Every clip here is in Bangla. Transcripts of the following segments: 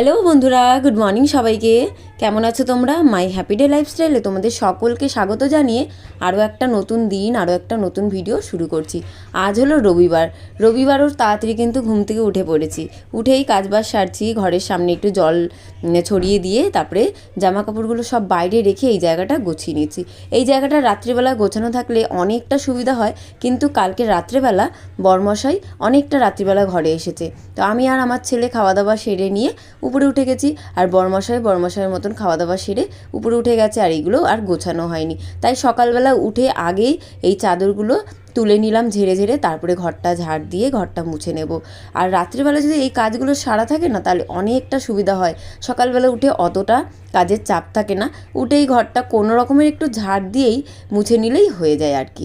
হ্যালো বন্ধুরা গুড মর্নিং সবাইকে। কেমন আছো তোমরা? মাই হ্যাপি ডে লাইফস্টাইলে তোমাদের সকলকে স্বাগত জানিয়ে আরও একটা নতুন দিন, আরও একটা নতুন ভিডিও শুরু করছি। আজ হলো রবিবার। রবিবারও তাড়াতাড়ি কিন্তু ঘুম থেকে উঠে পড়েছি। উঠেই কাজবাজ সারছি, ঘরের সামনে একটু জল ছড়িয়ে দিয়ে তারপরে জামা কাপড়গুলো সব বাইরে রেখে এই জায়গাটা গুছিয়ে নিচ্ছি। এই জায়গাটা রাত্রিবেলা গোছানো থাকলে অনেকটা সুবিধা হয়, কিন্তু কালকে রাত্রেবেলা বরমশাই অনেকটা রাত্রিবেলা ঘরে এসেছে। তো আমি আর আমার ছেলে খাওয়া দাওয়া সেরে নিয়ে উপরে উঠে গেছি, আর বরমশাই বরমশাইয়ের মতন খাওয়া দাওয়া সেরে উপরে উঠে গেছে আর এইগুলো আর গোছানো হয়নি। তাই সকালবেলা উঠে আগেই এই চাদরগুলো তুলে নিলাম ঝেড়ে ঝেড়ে, তারপরে ঘরটা ঝাড় দিয়ে ঘরটা মুছে নেব। আর রাত্রিবেলা যদি এই কাজগুলো সারা থাকে না, তাহলে অনেকটা সুবিধা হয়। সকালবেলা উঠে অতটা কাজের চাপ থাকে না। উঠেই ঘরটা কোনো রকমের একটু ঝাড় দিয়েই মুছে নিলেই হয়ে যায় আর কি।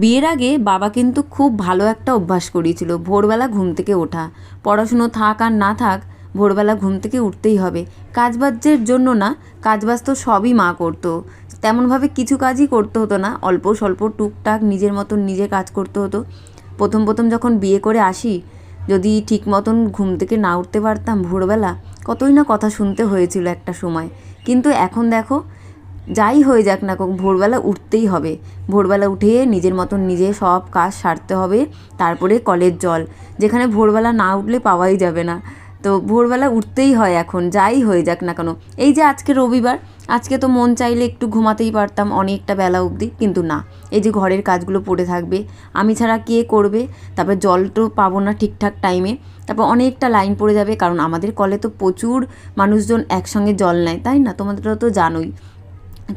বিয়ের আগে বাবা কিন্তু খুব ভালো একটা অভ্যাস করিয়েছিল, ভোরবেলা ঘুম থেকে ওঠা। পড়াশুনো থাক আর না থাক ভোরবেলা ঘুম থেকে উঠতেই হবে। কাজবাজের জন্য না কাজবাজ তো সবই মা করতো। তেমনভাবে কিছু কাজই করতে হতো না, অল্প স্বল্প টুকটাক নিজের মতন নিজে কাজ করতে হতো। প্রথম প্রথম যখন বিয়ে করে আসি, যদি ঠিক মতন ঘুম থেকে না উঠতে পারতাম ভোরবেলা, কতই না কথা শুনতে হয়েছিল একটা সময়। কিন্তু এখন দেখো, যাই হয়ে যাক না ভোরবেলা উঠতেই হবে। ভোরবেলা উঠে নিজের মতন নিজে সব কাজ সারতে হবে, তারপরে কলের জল। যেখানে ভোরবেলা না উঠলে পাওয়াই যাবে না। তো ভোরবেলা উঠতেই হয় এখন, যাই হয়ে যাক না কেন। এই যে আজকে রবিবার, আজকে তো মন চাইলে একটু ঘুমাতেই পারতাম অনেকটা বেলা অবধি, কিন্তু না। এই যে ঘরের কাজগুলো পড়ে থাকবে, আমি ছাড়া কে করবে? তারপর জল তো পাবো না ঠিকঠাক টাইমে তারপর অনেকটা লাইন পড়ে যাবে, কারণ আমাদের কলে তো প্রচুর মানুষজন একসঙ্গে জল নেয়, তাই না? তোমাদেরও তো জানোই।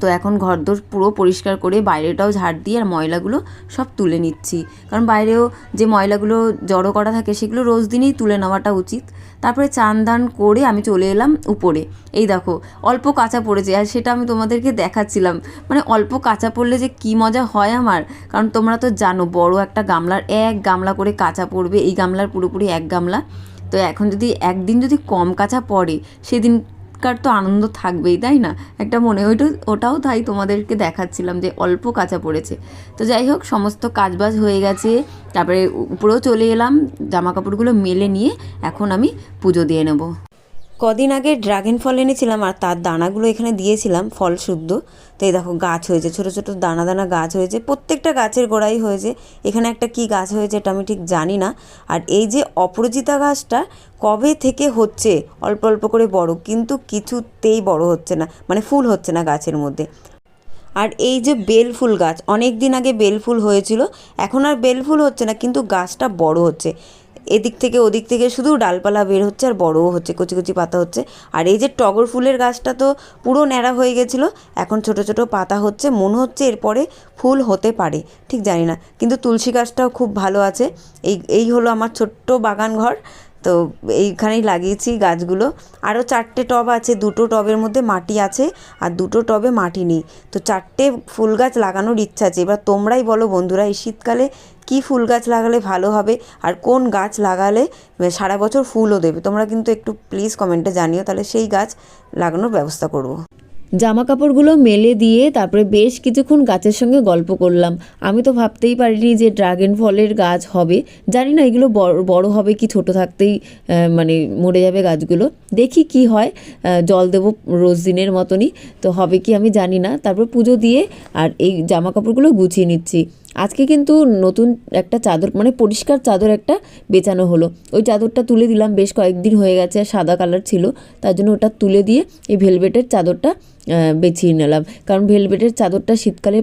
তো এখন ঘরদোর পুরো পরিষ্কার করে বাইরেটাও ঝাড় দিয়ে আর ময়লাগুলো সব তুলে নিচ্ছি। কারণ বাইরেও যে ময়লাগুলো জড়ো করা থাকে সেগুলো রোজ দিনেই তুলে নেওয়াটা উচিত। তারপরে চান দান করে আমি চলে এলাম উপরে। এই দেখো, অল্প কাঁচা পড়েছে আর সেটা আমি তোমাদেরকে দেখাচ্ছিলাম। মানে অল্প কাঁচা পড়লে যে কী মজা হয় আমার। কারণ তোমরা তো জানো, বড় একটা গামলার এক গামলা করে কাঁচা পড়বে, এই গামলার পুরোপুরি এক গামলা। তো এখন যদি একদিন যদি কম কাঁচা পড়ে, সেদিন কার তো আনন্দ থাকবেই, তাই না? একটা মনে, ওইটা, ওটাও তাই তোমাদেরকে দেখাচ্ছিলাম যে অল্প কাঁচা পড়েছে। তো যাই হোক, সমস্ত কাজবাজ হয়ে গেছে, তারপরে উপরেও চলে এলাম জামা কাপড়গুলো মেলে নিয়ে এখন আমি পুজো দিয়ে নেব। কদিন আগে ড্রাগন ফল এনেছিলাম আর তার দানাগুলো এখানে দিয়েছিলাম, ফল শুদ্ধ। তো এই দেখো গাছ হয়েছে, ছোট ছোট দানা দানা গাছ হয়েছে, প্রত্যেকটা গাছের গোড়াই হয়েছে। এখানে একটা কি গাছ হয়েছে এটা আমি ঠিক জানি না। আর এই যে অপরাজিতা গাছটা কবে থেকে হচ্ছে? অল্প অল্প করে বড়, কিন্তু কিছুতেই বড় হচ্ছে না মানে ফুল হচ্ছে না গাছের মধ্যে। আর এই যে বেল ফুল গাছ, অনেক দিন আগে বেল ফুল হয়েছিল, এখন আর বেল ফুল হচ্ছে না, কিন্তু গাছটা বড় হচ্ছে। এদিক থেকে ওদিক থেকে শুধু ডালপালা বের হচ্ছে আর বড়ও হচ্ছে, কচি কচি পাতা হচ্ছে। আর এই যে টগর ফুলের গাছটা তো পুরো ন্যাড়া হয়ে গেছিল, এখন ছোট ছোট পাতা হচ্ছে, মনে হচ্ছে এরপরে ফুল হতে পারে, ঠিক জানি না। কিন্তু তুলসী গাছটাও খুব ভালো আছে। এই এই হলো আমার ছোট্ট বাগান ঘর তো এইখানেই লাগিয়েছি গাছগুলো। আরও চারটে টব আছে, দুটো টবের মধ্যে মাটি আছে আর দুটো টবে মাটি নেই। তো চারটে ফুল গাছ লাগানোর ইচ্ছা আছে। এবার তোমরাই বলো বন্ধুরা, এই শীতকালে কী ফুল গাছ লাগালে ভালো হবে আর কোন গাছ লাগালে সারা বছর ফুলও দেবে? তোমরা কিন্তু একটু প্লিজ কমেন্টে জানিও, তাহলে সেই গাছ লাগানোর ব্যবস্থা করব। জামা কাপড়গুলো মেলে দিয়ে তারপরে বেশ কিছুক্ষণ গাছের সঙ্গে গল্প করলাম। আমি তো ভাবতেই পারিনি যে ড্রাগন ফলের গাছ হবে। জানি না এগুলো বড় বড় হবে কি ছোট থাকতেই মানে মরে যাবে গাছগুলো। দেখি কি হয় জল দেবো রোজ দিনের মতনই। তো হবে কি আমি জানি না। তারপর পুজো দিয়ে আর এই জামা কাপড়গুলো গুছিয়ে নিচ্ছি। আজকে কিন্তু নতুন একটা চাদর মানে পরিষ্কার চাদর একটা বেচানো হলো। ওই চাদরটা তুলে দিলাম, বেশ কয়েকদিন হয়ে গেছে, সাদা কালার ছিল, তার জন্য ওটা তুলে দিয়ে এই ভেলভেটের চাদরটা বেছিয়ে নিলাম। কারণ ভেলভেটের চাদরটা শীতকালে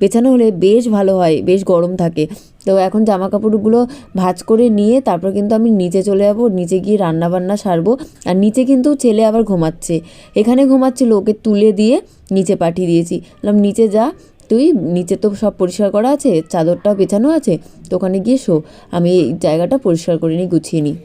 বেছানো হলে বেশ ভালো হয়, বেশ গরম থাকে। তো এখন জামা কাপড়গুলো ভাজ করে নিয়ে তারপর কিন্তু আমি নিচে চলে যাব, নিচে গিয়ে রান্না বান্না সারবো। আর নিচে কিন্তু ছেলে আবার ঘুমাচ্ছে। এখানে ঘুমাচ্ছিল, ওকে তুলে দিয়ে নিচে পাঠিয়ে দিয়েছি। বললাম, নিচে যা তুই, নিচে তো সব পরিষ্কার করা আছে চাদরটাও পেছানো আছে, তো ওখানে গিয়ে শো। আমি এই জায়গাটা পরিষ্কার করে নিই, গুছিয়ে নিই।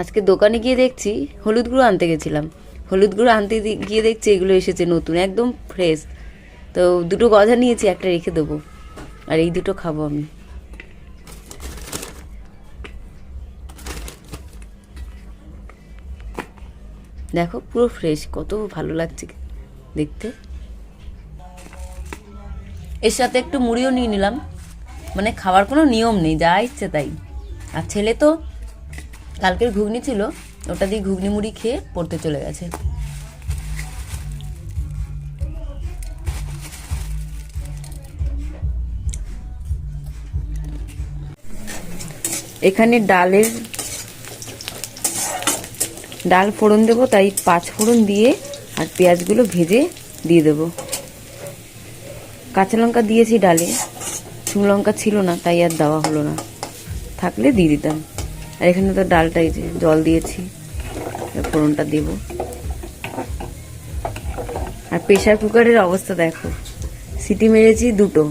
আজকে দোকানে গিয়ে দেখছি, হলুদ গুঁড়ো আনতে গেছিলাম। হলুদ গুঁড়ো আনতে গিয়ে দেখছি এগুলো এসেছে নতুন, একদম ফ্রেশ তো দুটো গজা নিয়েছি, একটা রেখে দেবো। আর এই দুটো খাব আমি। দেখো, পুরো ফ্রেশ কত ভালো লাগছে দেখতে। এর সাথে একটু মুড়িও নিয়ে নিলাম। মানে খাওয়ার কোনো নিয়ম নেই, যা ইচ্ছে তাই। আর ছেলে তো কালকের ঘুগনি ছিল, ওটা দিয়ে ঘুগনি মুড়ি খেয়ে পড়তে চলে গেছে। এখানে ডালের ডাল ফোড়ন দেবো, তাই পাঁচ ফোড়ন দিয়ে আর পেঁয়াজগুলো ভেজে দিয়ে দেবো। কাঁচা লঙ্কা দিয়েছি ডালে, শুকনো লঙ্কা ছিল না, তাই আর দেওয়া হলো না। থাকলে দিয়ে দিতাম। আর এখানে তো ডালটাই যে জল দিয়েছি ফোড়নটা দেব। আর প্রেশার কুকারের অবস্থা দেখো, সিটি মেরেছি দুটো,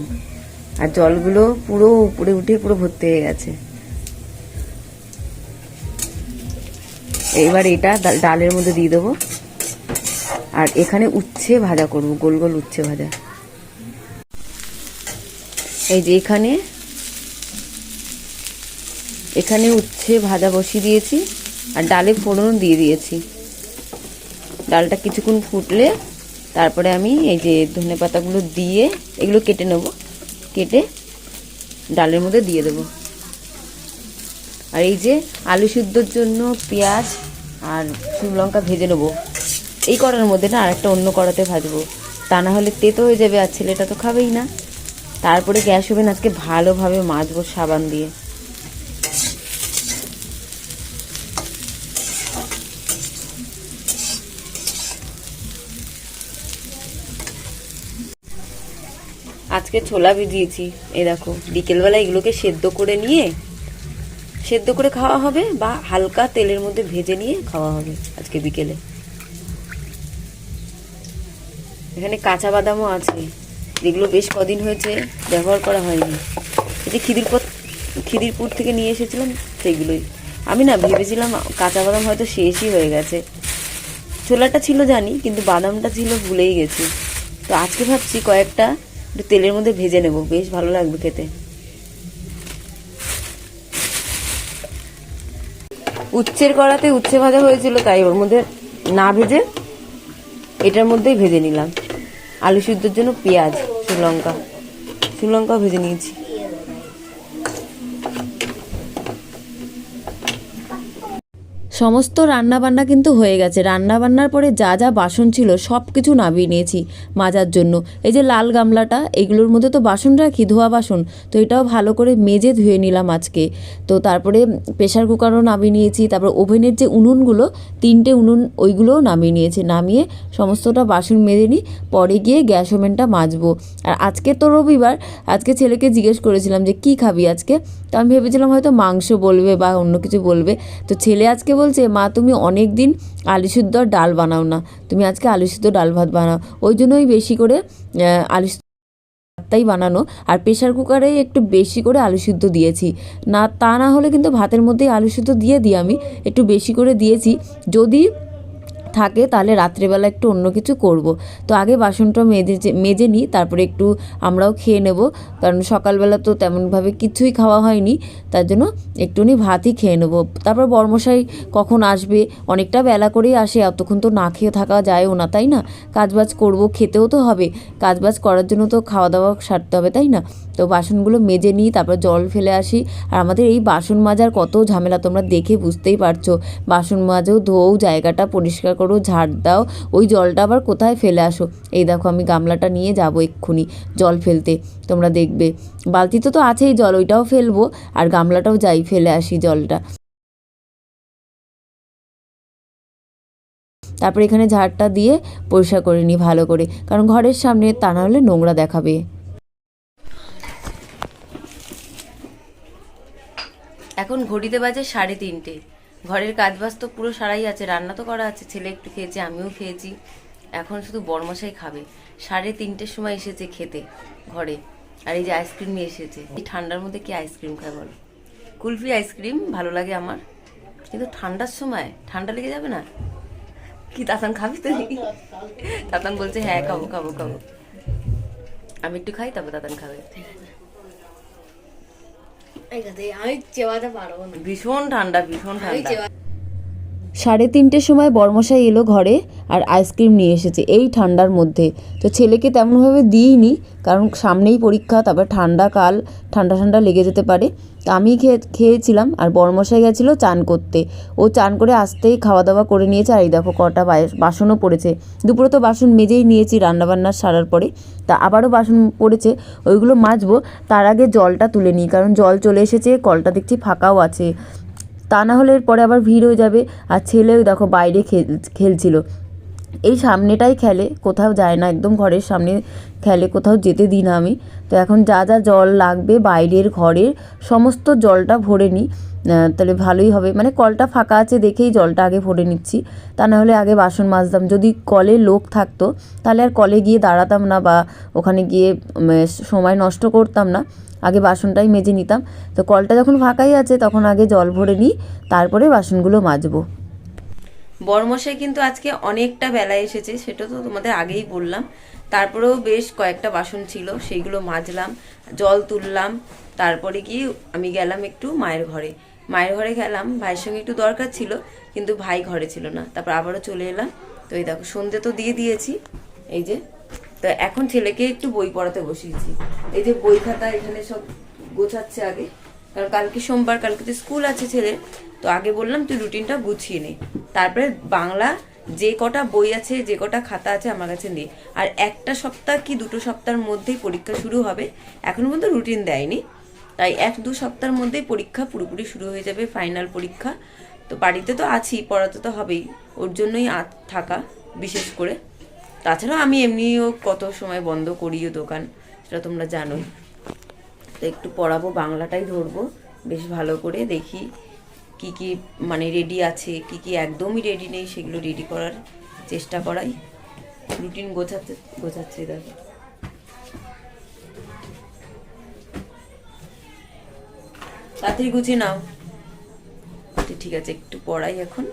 আর জলগুলো পুরো উপরে উঠে পুরো ভর্তি হয়ে গেছে। এবার এটা ডালের মধ্যে দিয়ে দেবো। আর এখানে উচ্ছে ভাজা করব, গোল গোল উচ্ছে ভাজা। এই যে এখানে এখানে উচ্ছে ভাজা বসিয়ে দিয়েছি, আর ডালে ফোড়ন দিয়ে দিয়েছি। ডালটা কিছুক্ষণ ফুটলে তারপরে আমি এই যে ধনে পাতাগুলো দিয়ে এগুলো কেটে নেব। কেটে ডালের মধ্যে দিয়ে দেবো। আর এই যে আলু সিদ্ধর জন্য পেঁয়াজ আর শুকনো লঙ্কা ভেজে নেব। এই কড়ার মধ্যে না আরেকটা অন্য কড়াতে ভাজবো। তা না হলে তেতো হয়ে যাবে আর ছেলেটা তো খাবেই না। তারপরে গ্যাস ওভেন আজকে ভালোভাবে মাজবো সাবান দিয়ে। আজকে ছোলা ভিজিয়েছি। এই দেখো, বিকেলবেলা এগুলোকে সেদ্ধ করে নিয়ে সেদ্ধ করে খাওয়া হবে বা হালকা তেলের মধ্যে ভেজে নিয়ে খাওয়া হবে আজকে বিকেলে। এখানে কাঁচা বাদামও আছে। যেগুলো বেশ কদিন হয়েছে ব্যবহার করা হয়নি। এই যে খিদিরপুর খিদিরপুর থেকে নিয়ে এসেছিলাম সেগুলোই। আমি না ভেবেছিলাম কাঁচা বাদাম হয়তো শেষই হয়ে গেছে। ছোলাটা ছিল জানি, কিন্তু বাদামটা ছিল ভুলেই গেছি। তো আজকে ভাবছি কয়েকটা একটু তেলের মধ্যে ভেজে নেব। বেশ ভালো লাগবে খেতে। উচ্ছের কড়াতে উচ্ছে ভাজা হয়েছিল, তাই ওর মধ্যে না ভেজে এটার মধ্যেই ভেজে নিলাম। আলু সিদ্ধর জন্য পেঁয়াজ শ্রীলঙ্কা শ্রীলঙ্কাও ভেজে নিয়েছি। সমস্ত রান্নাবান্না কিন্তু হয়ে গেছে। রান্নাবান্নার পরে যা যা বাসন ছিল সব কিছু নামিয়ে নিয়েছি মাজার জন্য। এই যে লাল গামলাটা, এগুলোর মধ্যে তো বাসন রাখি, ধোয়া বাসন। তো এটাও ভালো করে মেজে ধুয়ে নিলাম আজকে। তো তারপরে প্রেশার কুকারও নামিয়ে নিয়েছি। তারপর ওভেনের যে উনুনগুলো, তিনটে উনুন ওইগুলোও নামিয়ে নিয়েছি। নামিয়ে সমস্তটা বাসন মেজে নিই, পরে গিয়ে গ্যাস ওভেনটা মাজবো। আর আজকে তো রবিবার, আজকে ছেলেকে জিজ্ঞেস করেছিলাম যে, কি খাবি আজকে? তো আমি ভেবেছিলাম হয়তো মাংস বলবে বা অন্য কিছু বলবে। তো ছেলে আজকে বলছে মা, তুমি অনেক দিন আলু সিদ্ধ ডাল বানাও না। তুমি আজকে আলু সিদ্ধ ডাল ভাত বানাও। ওই জন্যই বেশি করে আলু ভাতটাই বানানো। আর প্রেশার কুকারে একটু বেশি করে আলু সিদ্ধ দিয়েছি। না, তা না হলে কিন্তু ভাতের মধ্যেই আলু সিদ্ধ দিয়ে দিই আমি। একটু বেশি করে দিয়েছি। যদি থাকে, তাহলে রাত্রেবেলা একটু অন্য কিছু করব। তো আগে বাসনটা মেজে মেজে নিই, তারপরে একটু আমরাও খেয়ে নেব। কারণ সকালবেলা তো তেমনভাবে কিছুই খাওয়া হয়নি, তার জন্য একটুখানি ভাতই খেয়ে নেব। তারপর বর্মশাই কখন আসবে? অনেকটা বেলা করেই আসে অতক্ষণ তো না খেয়ে থাকা যায়ও না, তাই না? কাজবাজ করব, খেতেও তো হবে। কাজবাজ করার জন্য তো খাওয়া দাওয়া সারতে হবে, তাই না? তো বাসনগুলো মেজে নিই, তারপর জল ফেলে আসি। আর আমাদের এই বাসন মাজার কত ঝামেলা তোমরা দেখে বুঝতেই পারছ। বাসন মাজেও ধোও জায়গাটা পরিষ্কার করো, ঝাড় দাও। ওই জলটা আবার কোথায় ফেলে আসো? এই দেখো, আমি গামলাটা নিয়ে যাব এক্ষুনি জল ফেলতে। তোমরা দেখবে। বালতিতে তো আছেই জল, ওইটাও ফেলব। আর গামলাটাও যাই, ফেলে আসি জলটা। তারপর এখানে ঝাড়টা দিয়ে পরিষ্কার করে নিই ভালো করে। কারণ ঘরের সামনে তা না হলে নোংরা দেখাবে। এখন ঘড়িতে বাজে সাড়ে তিনটে। ঘরের কাজ বাজ তো পুরো সারাই আছে, রান্না তো করা আছে, ছেলে একটু খেয়েছে, আমিও খেয়েছি। এখন শুধু বরমশাই খাবে। সাড়ে তিনটের সময় এসেছে খেতে, ঘরে। আর এই যে আইসক্রিম নিয়ে এসেছে। এই ঠান্ডার মধ্যে কি আইসক্রিম খায় বলো? কুলফি আইসক্রিম ভালো লাগে আমার। কিন্তু ঠান্ডার সময়, ঠান্ডা লেগে যাবে না? কি, তাতান খাবি তুই তাতান বলছে হ্যাঁ খাব খাব খাব। আমি একটু খাই, তারপর তাতান খাবে এই কথা, আমি চেবাতে পারব না ভীষণ ঠান্ডা ভীষণ ঠান্ডা সাড়ে তিনটের সময় বর্মশাই এলো ঘরে আর আইসক্রিম নিয়ে এসেছে এই ঠান্ডার মধ্যে। তো ছেলেকে তেমনভাবে দিইনি, কারণ সামনেই পরীক্ষা, তারপর ঠান্ডা কাল, ঠান্ডা ঠান্ডা লেগে যেতে পারে। তো আমি খেয়ে, খেয়েছিলাম আর বর্মশাই গেছিল চান করতে। ও চান করে আসতেই খাওয়া দাওয়া করে নিয়েছে আর এই দেখো কটা বাসনও পড়েছে। দুপুরে তো বাসন মেজেই নিয়েছি রান্নাবান্না সারার পরে। তা আবারও বাসন পড়েছে, ওইগুলো মাজবো, তার আগে জলটা তুলে নিই, কারণ জল চলে এসেছে, কলটা দেখছি ফাঁকাও আছে। তা না হলে এরপরে আবার ভিড় হয়ে যাবে। আর ছেলেও দেখো বাইরে খেল, খেলছিল। এই সামনেটাই খেলে, কোথাও যায় না, একদম ঘরের সামনে খেলে, কোথাও যেতে দিই না আমি। তো এখন যা যা জল লাগবে বাইরের ঘরের, সমস্ত জলটা ভরে নিই। তাহলে ভালোই হবে। মানে কলটা ফাঁকা আছে দেখেই জলটা আগে ভরে নিচ্ছি। তা না হলে আগে বাসন মাজতাম। যদি কলে লোক থাকতো, তাহলে আর কলে গিয়ে দাঁড়াতাম না বা ওখানে গিয়ে সময় নষ্ট করতাম না। আগে বাসনটাই মেজে নিতাম। তো কলটা যখন ফাঁকাই আছে, তখন আগে জল ভরে নিই, তারপরে বাসনগুলো মাজবো। বর্মশাই কিন্তু আজকে অনেকটা বেলায় এসেছে, সেটা তো তোমাদের আগেই বললাম। তারপরেও বেশ কয়েকটা বাসন ছিল, সেইগুলো মাজলাম, জল তুললাম। তারপরে গিয়ে আমি গেলাম একটু মায়ের ঘরে। মায়ের ঘরে গেলাম, ভাইয়ের সঙ্গে একটু দরকার ছিল, কিন্তু ভাই ঘরে ছিল না। তারপর আবারও চলে এলাম। তো এই দেখো, সন্ধে তো দিয়ে দিয়েছি, এই যে তো এখন ছেলেকে একটু বই পড়াতে বসিয়েছি। এই যে বই খাতা এখানে সব গোছাচ্ছে আগে। কারণ কালকে সোমবার, কালকে তো স্কুল আছে ছেলের। তো আগে বললাম, তুই রুটিনটা গুছিয়ে নে। তারপরে বাংলা যে কটা বই আছে, যে কটা খাতা আছে আমার কাছে নেই আর একটা সপ্তাহ কি দুটো সপ্তাহের মধ্যেই পরীক্ষা শুরু হবে, এখনও পর্যন্ত রুটিন দেয়নি। তাই এক দু সপ্তাহের মধ্যেই পরীক্ষা পুরোপুরি শুরু হয়ে যাবে, ফাইনাল পরীক্ষা। তো বাড়িতে তো আছি, পড়াতে তো হবেই। ওর জন্যই থাকা, বিশেষ করে। তাছাড়াও আমি এমনিও কত সময় বন্ধ করিও দোকান সেটা তোমরা জানোই। তো একটু পড়াবো বাংলাটাই ধরবো বেশ ভালো করে দেখি কি কি মানে রেডি আছে কি কি একদমই রেডি নেই সেগুলো রেডি করার চেষ্টা করাই। রুটিন গোছাতে গোছাচ্ছে দেখো তাড়াতাড়ি গুছিয়ে নাও। আচ্ছা, ঠিক আছে একটু পড়াই এখন।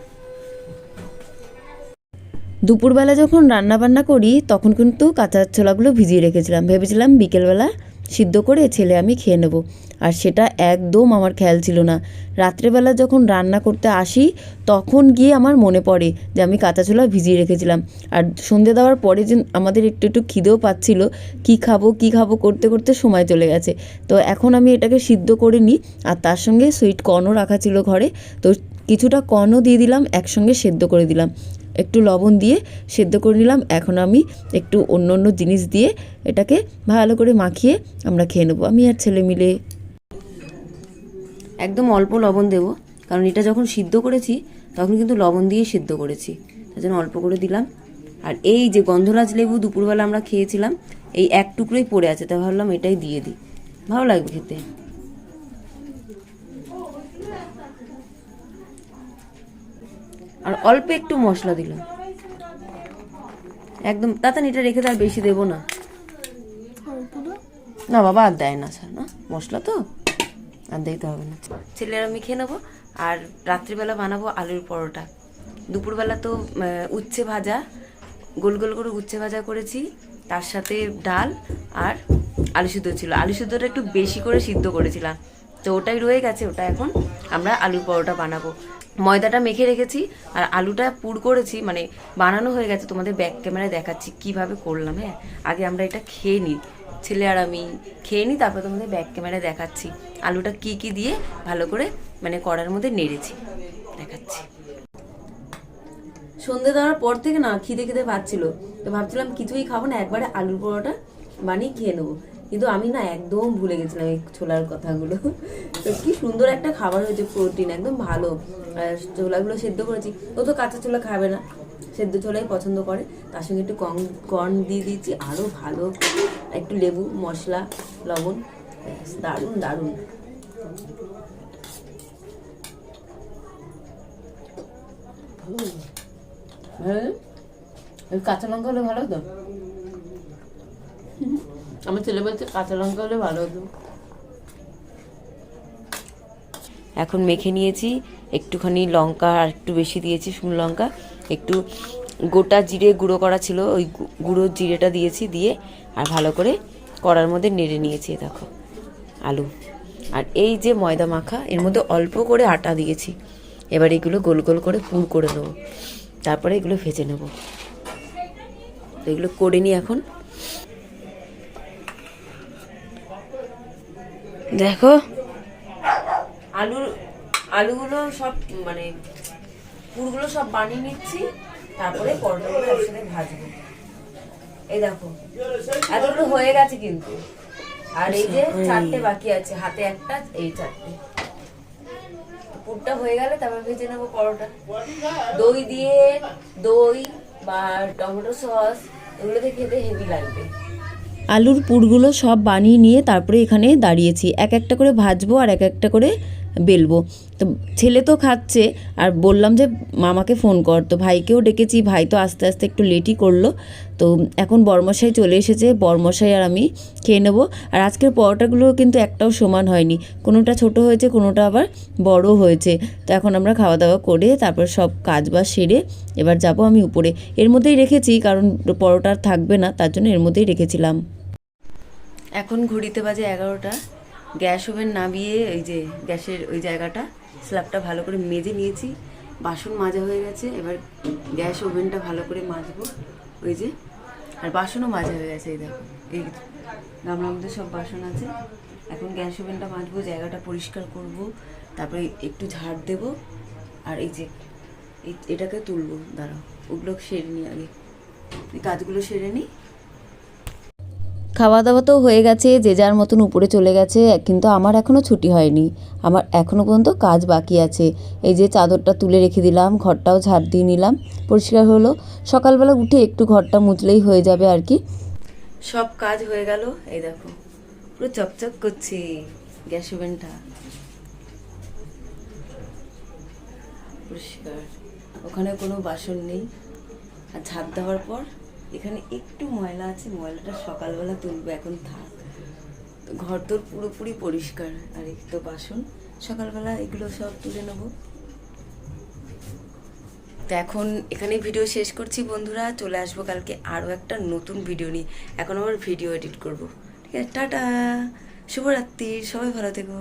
দুপুরবেলা যখন রান্না বান্না করি, তখন কিন্তু কাঁচা ছোলাগুলো ভিজিয়ে রেখেছিলাম। ভেবেছিলাম বিকেলবেলা সিদ্ধ করে ছেলে আমি খেয়ে নেব। আর সেটা একদম আমার খেয়াল ছিল না। রাত্রেবেলা যখন রান্না করতে আসি, তখন গিয়ে আমার মনে পড়ে যে আমি কাঁচা ছোলা ভিজিয়ে রেখেছিলাম। আর সন্ধে দেওয়ার পরে যে আমাদের একটু একটু খিদেও পাচ্ছিল, কি খাব কি খাব করতে করতে সময় চলে গেছে। তো এখন আমি এটাকে সিদ্ধ করে নিই, আর তার সঙ্গে সুইট কর্নও রাখা ছিল ঘরে। তো কিছুটা কর্নও দিয়ে দিলাম, একসঙ্গে সেদ্ধ করে দিলাম। একটু লবণ দিয়ে সেদ্ধ করে নিলাম। এখন আমি একটু অন্য অন্য জিনিস দিয়ে এটাকে ভালো করে মাখিয়ে আমরা খেয়ে নেব। আমি আর ছেলে মিলে একদম অল্প লবণ দেব, কারণ এটা যখন সিদ্ধ করেছি, তখন কিন্তু লবণ দিয়ে সিদ্ধ করেছি। তার জন্য অল্প করে দিলাম। আর এই যে গন্ধরাজ লেবু দুপুরবেলা আমরা খেয়েছিলাম, এই এক টুকরোই পড়ে আছে তাই ভাবলাম এটাই দিয়ে দিই। ভালো লাগবে খেতে। আর অল্প একটু মশলা দিলাম। একদম তাতান এটা রেখে তার বেশি দেবো না। না বাবা, আর দেয় না স্যার না? মশলা তো? আর দিতে হবে না। ছেলের আমি খেয়ে নেব, আর রাত্রিবেলা বানাবো আলুর পরোটা। দুপুরবেলা তো উচ্ছে ভাজা, গোল গোল করে উচ্ছে ভাজা করেছি, তার সাথে ডাল আর আলু সিদ্ধ ছিল। আলু সিদ্ধটা একটু বেশি করে সিদ্ধ করেছিলাম। তো ওটাই রয়ে গেছে, ওটা এখন আমরা আলুর পরোটা বানাবো। ময়দাটা মেখে রেখেছি আর আলুটা পুর করেছি মানে বানানো হয়ে গেছে, তোমাদের ব্যাক ক্যামেরায় দেখাচ্ছি কীভাবে করলাম হ্যাঁ? আগে আমরা এটা খেয়ে নিই। ছেলে আর আমি খেয়ে নিই, তারপর তোমাদের ব্যাক ক্যামেরায় দেখাচ্ছি। আলুটা কি কি দিয়ে ভালো করে মানে কড়ার মধ্যে নেড়েছি। দেখাচ্ছি। সন্ধে দেওয়ার পর থেকে না খিদে খিদে পাচ্ছিল। তো ভাবছিলাম কিছুই খাব না, একবারে আলুর পরোটা বানিয়ে খেয়ে নেব। কিন্তু আমি না একদম ভুলে গেছিলাম এই ছোলার কথাগুলো। তো কি সুন্দর একটা খাবার হয়েছে প্রোটিন একদম ভালো। আর ছোলাগুলো সেদ্ধ করেছি। ও তো কাঁচা ছোলা খাবে না। সেদ্ধ ছোলাই পছন্দ করে। তার সঙ্গে একটু কর্ন কর্ন দিয়ে দিয়েছি। আরও ভালো একটু লেবু মশলা লবণ। দারুণ দারুণ। হ্যাঁ? কাঁচা লঙ্কা হলে ভালো হতো? আমার ছেলে বলছে কাঁচা লঙ্কা হলে ভালো হতো। এখন মেখে নিয়েছি, একটুখানি লঙ্কা আর একটু বেশি দিয়েছি, শুকনো লঙ্কা। একটু গোটা জিরে গুঁড়ো করা ছিল, ওই গুঁড়ো জিরেটা দিয়েছি দিয়ে, আর ভালো করে কড়ার মধ্যে নেড়ে নিয়েছি দেখো, আলু। আর এই যে ময়দা মাখা, এর মধ্যে অল্প করে আটা দিয়েছি। এবার এগুলো গোল গোল করে পুর করে নেব। তারপরে এগুলো ভেজে নেব। এগুলো করে নিই এখন দেখো। আলুর আলুগুলো সব মানে পুরগুলো সব বানিয়ে নিচ্ছি তারপরে পরোটাগুলো একসাথে ভাজবো। এই দেখো এতগুলো হয়ে গেছে কিন্তু। আর এই যে চারটে বাকি আছে হাতে একটা এই চারটে। পুরটা হয়ে গেলে তারপর ভেজে নেব পরোটা। দই দিয়ে দই বা টমেটো সস এগুলোতে খেতে হেভি লাগবে। আলুর পুরগুলো সব বানিয়ে নিয়ে তারপরে এখানে দাঁড়িয়েছি। এক একটা করে ভাজবো আর এক একটা করে বেলবো। তো ছেলে তো খাচ্ছে আর বললাম যে মামাকে ফোন কর। তো ভাইকেও ডেকেছি। ভাই তো আস্তে আস্তে একটু লেটই করল। তো এখন বর্মশাই চলে এসেছে। বর্মশাই আর আমি খেয়ে নেব। আর আজকের পরোটাগুলো কিন্তু একটাও সমান হয়নি। কোনোটা ছোট হয়েছে, কোনোটা আবার বড় হয়েছে। তো এখন আমরা খাওয়া দাওয়া করে তারপর সব কাজ বাজ সেরে এবার যাব আমি উপরে। এর মধ্যেই রেখেছি, কারণ পরোটা থাকবে না, তার জন্য এর মধ্যেই রেখেছিলাম। এখন ঘড়িতে বাজে এগারোটা। গ্যাস ওভেন নামিয়ে ওই যে গ্যাসের ওই জায়গাটা, স্ল্যাবটা ভালো করে মেজে নিয়েছি। বাসন মাজা হয়ে গেছে, এবার গ্যাস ওভেনটা ভালো করে মাজবো। ওই যে, আর বাসনও মাজা হয়ে গেছে, এই দেখো। এই গামলার মধ্যে সব বাসন আছে। এখন গ্যাস ওভেনটা মাজবো, জায়গাটা পরিষ্কার করব। তারপরে একটু ঝাড় দেব। আর এই যে এটাকে তুলবো, দাঁড়াও। ওগুলো সেরে নিই আগে। কাজগুলো সেরে নিই। খাওয়া দাওয়া তো হয়ে গেছে, যে যার মতন উপরে চলে গেছে, কিন্তু আমার এখনও ছুটি হয়নি। আমার এখনও পর্যন্ত কাজ বাকি আছে। এই যে চাদরটা তুলে রেখে দিলাম, ঘরটাও ঝাড় দিয়ে নিলাম। পরিষ্কার হলো, সকালবেলা উঠে একটু ঘরটা মুছলেই হয়ে যাবে আর কি। সব কাজ হয়ে গেল, এই দেখো, পুরো চকচক করছি গ্যাস ওভেনটা। পরিষ্কার, ওখানে কোনো বাসন নেই। আর ঝাঁপ দেওয়ার পর এখানে একটু ময়লা আছে, ময়লাটা সকালবেলা তুলবো, এখন থাক। ঘর তোর পুরোপুরি পরিষ্কার, আর এই তো বাসন। সকালবেলা এগুলো সব তুলে নেব। তো এখন এখানে ভিডিও শেষ করছি বন্ধুরা, চলে আসব কালকে আরও একটা নতুন ভিডিও নিয়ে। এখন আবার ভিডিও এডিট করব। ঠিক আছে, টাটা, শুভরাত্রি, সবাই ভালো থেকো।